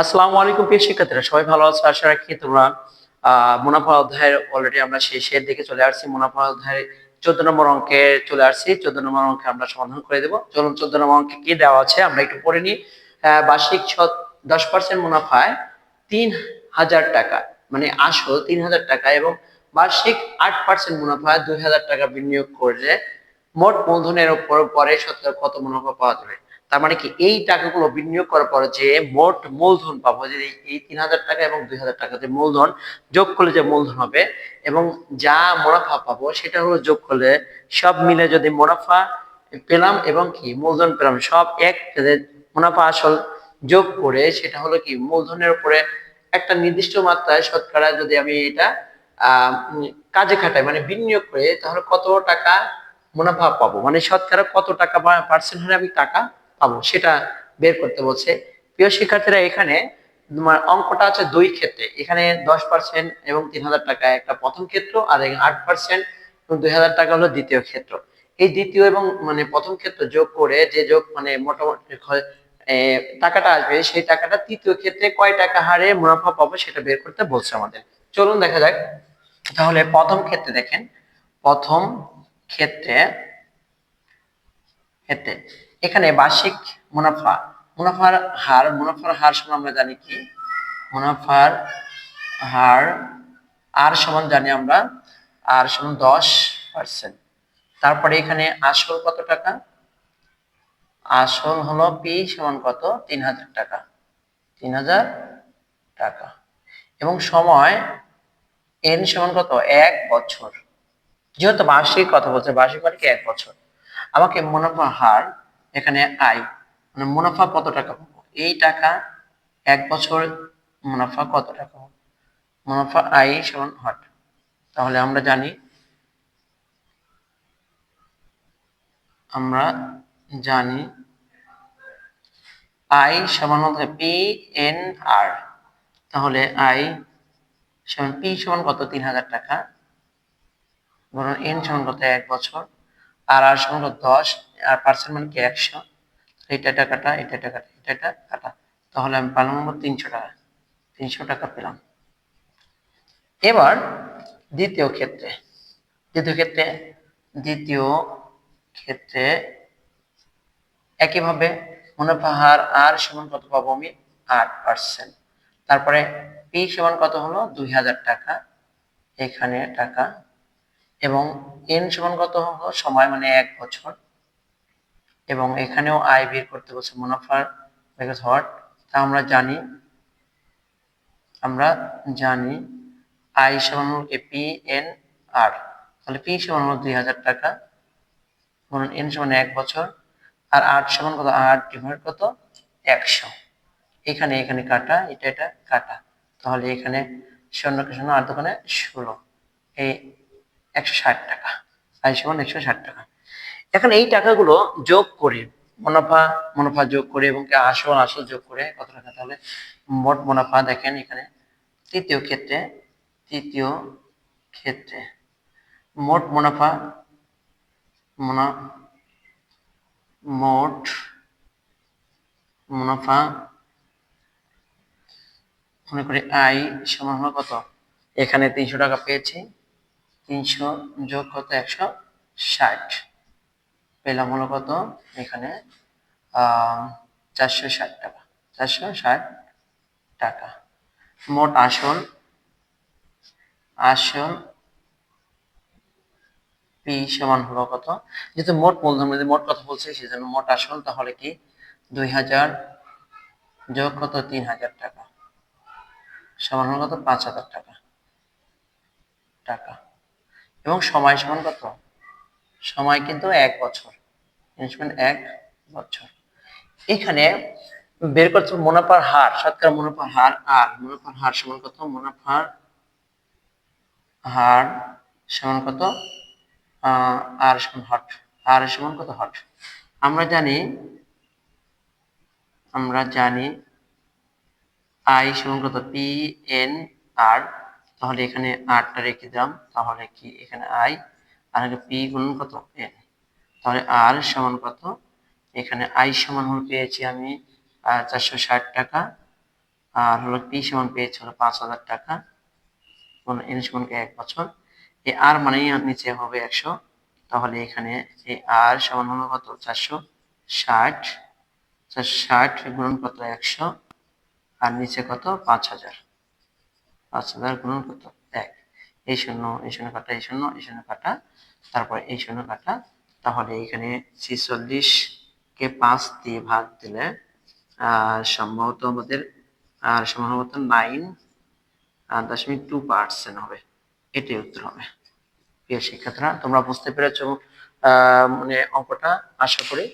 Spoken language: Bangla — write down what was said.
আসসালামু আলাইকুম প্রিয় শিক্ষার্থীরা, সবাই ভালো আছো? আশা রাখি তোমরা মুনাফা অধ্যায়ের অলরেডি আমরা শেষের দিকে চলে আসছি। মুনাফা অধ্যায়ের চোদ্দ নম্বর অঙ্কে চলে আসছি। চোদ্দ নম্বর অঙ্কে আমরা সমাধান করে দেবো। চলুন চোদ্দ নম্বর অঙ্কে কি দেওয়া আছে আমরা একটু পড়ে নিই। বার্ষিক দশ পার্সেন্ট মুনাফায় তিন হাজার টাকা মানে আসল তিন হাজার টাকা এবং বার্ষিক আট পার্সেন্ট মুনাফায় দুই হাজার টাকা বিনিয়োগ করলে মোট মূলধনের উপর পরে শতকরা কত মুনাফা পাওয়া যাবে? তার মানে কি, এই টাকাগুলো বিনিয়োগ করার পরে যে মোট মূলধন পাবো যে এই- তিন হাজার টাকা এবং দুই হাজার টাকা যে মূলধন, যোগ করলে যে মূলধন হবে এবং যা মুনাফা পাবো সেটা হলো যোগ করলে সব মিলে যদি মুনাফা পেলাম এবং কি, মূলধন পেলাম, সব এক মুনাফা আসল যোগ করে, সেটা হলো কি, মূলধনের উপরে একটা নির্দিষ্ট মাত্রায় শতকরা যদি আমি এটা কাজে খাটাই মানে বিনিয়োগ করে, তাহলে কত টাকা মুনাফা পাবো? মানে শতকরা কত টাকা পার্সেন্ট হলে আমি টাকা পাবো, সেটা বের করতে বলছে। প্রিয় শিক্ষার্থীরা, এখানে তোমার অঙ্কটা আছে দুই ক্ষেত্রে। এখানে দশ পার্সেন্ট এবং তিন হাজার টাকা একটা প্রথম ক্ষেত্র আর আট পার্সেন্ট এবং দুই হাজার টাকা হলো দ্বিতীয় ক্ষেত্র। এই দ্বিতীয় এবং মানে প্রথম ক্ষেত্র যোগ করে যে যোগ মানে মোটামুটি টাকাটা আসবে, সেই টাকাটা তৃতীয় ক্ষেত্রে কয় টাকা হারে মুনাফা পাবো সেটা বের করতে বলছে আমাদের। চলুন দেখা যাক। তাহলে প্রথম ক্ষেত্রে দেখেন। প্রথম ক্ষেত্রে ক্ষেত্রে। এখানে বার্ষিক মুনাফা, মুনাফার হার মুনাফার হার সমান আমরা জানি কি? মুনাফার হার, আর সমান জানি আমরা, আর সমান দশ পার্সেন্ট তারপরে এখানে আসল কত টাকা? আসল হলো পি সমান কত? তিন হাজার টাকা। তিন হাজার টাকা। এবং সময় এন সমান কত? এক বছর। যেহেতু বার্ষিক কথা বলছে, বার্ষিক মানে কি? এক বছর। আমাকে মুনাফা হার এখানে আয় মানে মুনাফা কত টাকা পাবো? এই টাকা এক বছর মুনাফা কত টাকা পাবো? মুনাফা আয় সমান হট তাহলে আমরা জানি আমরা জানি আই সমান হচ্ছে পি এন আর। তাহলে আই সমান, পি সমান কত? তিন হাজার টাকা। বরং এন সমান কত? এক বছর। আর আর সমান কত দশ, আর পার্সেন্ট মানে কি একশো? এটা টাকাটা এটা টাকাটা এটা এটা কাটা। তাহলে আমি পেলাম নম্বর তিনশো টাকা তিনশো টাকা পেলাম। এবার দ্বিতীয় ক্ষেত্রে দ্বিতীয় ক্ষেত্রে দ্বিতীয় ক্ষেত্রে একইভাবে মুনাফা হার আর সমান কত পাবো আমি? আট পার্সেন্ট তারপরে পি সমান কত হলো? দুই হাজার টাকা। এখানে টাকা এবং এন সমান কত সময় মানে এক বছর। এবং এখানেও আয় বের করতে বলছে মুনাফার হট তা আমরা জানি। আমরা জানি আই সমান হলো পি এন আর তাহলে পি সমান হলো দুই হাজার টাকা। ধরুন এন সমান এক বছর। আর আট সমান কত? আট ডিভাইড কত? একশো। এখানে এখানে কাটা, এটা এটা কাটা। তাহলে এখানে শূন্যকে শূন্য, আর দোকানে ষোলো। এই একশো ষাট টাকা আই সমান একশো ষাট টাকা। এখন এই টাকাগুলো যোগ করে, মুনাফা মুনাফা যোগ করে এবং আসল আসল যোগ করে কত টাকা? তাহলে মোট মুনাফা দেখেন এখানে, তৃতীয় ক্ষেত্রে তৃতীয় ক্ষেত্রে মোট মুনাফা, মুনা, মোট মুনাফা, মনে করি আই সমান হলো কত? এখানে তিনশো টাকা পেয়েছি। তিনশো যোগ কত? একশো ষাট। পেলাম হলো কত? এখানে চারশো ষাট টাকা। চারশো ষাট টাকা। মোট আসল আসল পি সমান হলো কত? যেহেতু মোট মূলধন মোট কথা বলছে, সেজন্য মোট আসল তাহলে কি? দুই হাজার যোগ কত? তিন হাজার টাকা। সমান হলো কত? পাঁচ হাজার টাকা। টাকা। এবং সময় সমান কত? সময় কিন্তু এক বছর। ইনভেস্টমেন্ট এক বছর। এখানে বের করতে মুনাফার হার। শতকরা মুনাফার হার আর। মুনাফার হার সমান কত? মুনাফার হার সমান কত? আর সমান হট। আর সমান কত? হট। আমরা জানি আমরা জানি, আই সমান কত? পি এন আর তাহলে এখানে আরটা রেখে দিলাম, তাহলে কি এখানে আই আর পি গুণন কত? এন তাহলে আর সমান কত? এখানে আই সমান হল পেয়েছি আমি চারশো ষাট টাকা। আর হলো পি সমান পেয়েছি হলো পাঁচ হাজার টাকা। এন সমানকে এক বছর। এই আর মানেই নিচে হবে একশো। তাহলে এখানে এই আর সমান হলো কত? চারশো ষাট। চারশো ষাট গুণন কত? একশো। আর নিচে কত? পাঁচ হাজার। পাঁচ হাজার গুণন কত? এক। এই শূন্য এই শূন্য কাটা, এই শূন্য এই শূন্য কাটা। তারপরে এই শূন্য কাটা, তাহলে এখানে ছিচল্লিশ কে পাঁচ দিয়ে ভাগ দিলে সম্ভবত আমাদের, আর সম্ভবত নাইন দশমিক টু পার্সেন্ট হবে। এটাই উত্তর হবে। প্রিয় শিক্ষার্থীরা, তোমরা বুঝতে পেরেছ মানে অঙ্কটা। আশা করি